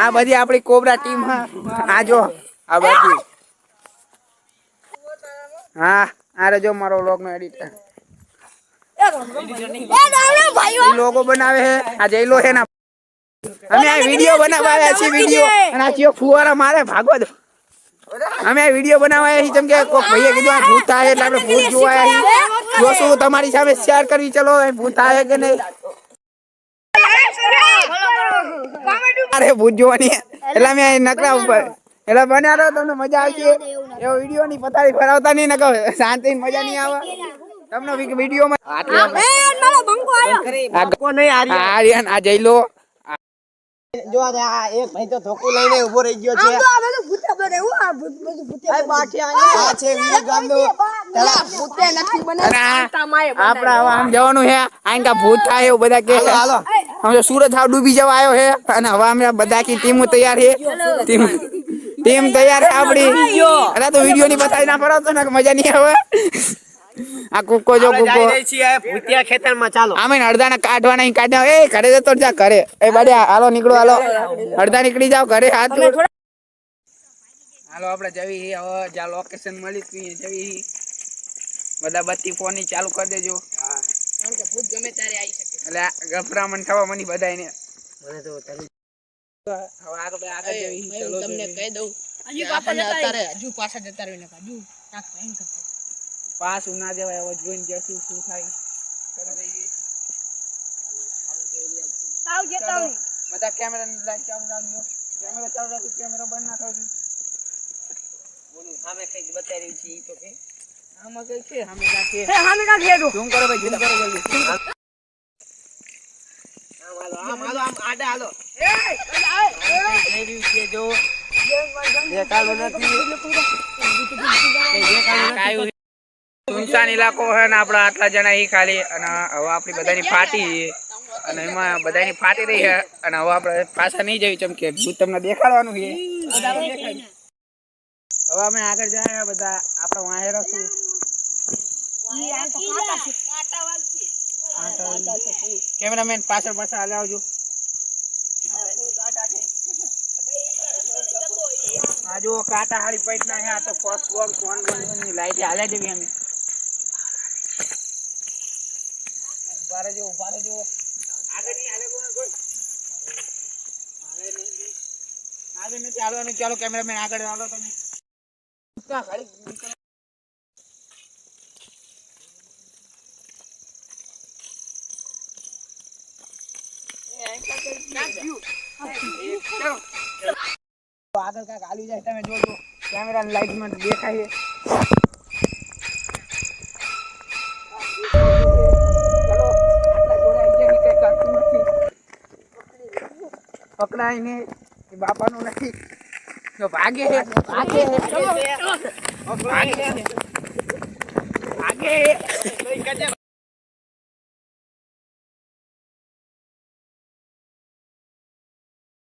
આ બધી આપણી કોબરા ટીમ આ જો, આ બધી હા, આ રજો મારો વ્લોગ નો એડિટર લોગો બનાવે છે. આ જઈલો છે ને. અમે આ વિડિયો બનાવવા આવ્યા છીએ વિડિયો અને આ ચિયો ફુવારા મારે ભાગવા દો. અમે આ વિડિયો બનાવવા આવ્યા છીએ, જેમ કે કોક ભાઈએ કીધું, આ ભૂત થાય એટલે આપણે ભૂત જોવા આવ્યા જોશું, તમારી સામે શેર કરવી, ચલો ભૂત થાય કે નહીં. અરે ભૂત એટલે અમે નકરા ઉપર એટલે બન્યા રહો તમને મજા આવશે. એવો વીડિયો ની પથારી ફરાવતા નહીં નકો શાંતિ મજા નહીં આવે. તમને વીડિયો માં આર્યન આ જઈલો જો આ આ એક ભાઈ તો ધોકું લઈને ઊભો રહી ગયો છે. આ બાકી આ છે વીર ગામનો પેલા અને આ આપડા આમ જવાનું છે. આઈ કા ભૂત થાય એવું બધા કે હાલો હવે તો સુરત હાવ ડૂબી જવા આવ્યો છે. અને હવે અમે બધા કી ટીમો તૈયાર છે. ટીમ ટીમ તૈયાર છે આપડી અરે તો વીડિયો ની બતાવી ના ફરાવતો ને મજા નહીં આવે. આ કુકો જો કુકો. ભૂતિયા ખેતરમાં ચાલો. આમે અડધા ના કાઢવાના ઈ કાઢ્યા એ ઘરે જતો જા ઘરે. એ બડ્યા હાલો નીકળો હાલો. અડધા નીકળી જાવ ઘરે હાથ હાલો આપણે જવી હી હવે જ્યાં લોકેશન મળી તું જવી બધા બત્તી ફોનની ચાલુ કરી દેજો. એટલે ગભરામણ થવા મની બધાયને. મને તો તને હવે આગળ આગળ જઈ ચલો તમને કહી દઉં કે આપણને અત્યારે હજુ પાછા જતા રહીને હજુ કાક ભયંકર થાય. પાસ ના જવાય હવે જોઈને જશું શું થાય. બધા કેમેરા ની લાઈટ ચાલુ રાખજો. કેમેરા ચાલુ રાખજો કેમેરા બંધ ના થજો સામે કંઈક બતાવી રહ્યું છે એ તો કે? આમાં કઈ છે સામે કાંઈ છે. ઝૂમ કરો ભાઈ ઝૂમ કરો જલ્દી આમ હાલો આમ આડા હાલો જઈ રહ્યું છે જો દેખાડો નથી કઈ દેખાડો નથી સુનસાન ઇલાકો છે ને આપણા આટલા જણા એ ખાલી અને હવે આપણી બધાની ફાટી છે. અને એમાં બધાની ફાટી રહી છે અને હવે આપણે પાછા નહીં જવી ચમ કે ભૂત તમને દેખાડવાનું છે હવે અમે આગળ જાય બધા આપડે વાંહે શું કેમેરામેન પાછળ પાછળ હાલે આવજો. આ જો કાંટા હારી પૈટ ના આ તો ફર્સ્ટ બોલ કોણ બોલ લાઈટ હાલે દેવી અમે. ઊભા રહેજો ઊભા રહેજો. આગળ નહીં હાલે કોઈ? કોઈ નહીં. આગળ નથી હાલવાનું ચાલો કેમેરામેન આગળ હાલો તમે. ઉસકા ઘડી આગળ કાંક આવી જાય તમે જોજો કેમેરા લાઈટમાં દેખાય પકડાય નહીં બાપાનું નથી ભાગે ભાગે ભાગે ભાગે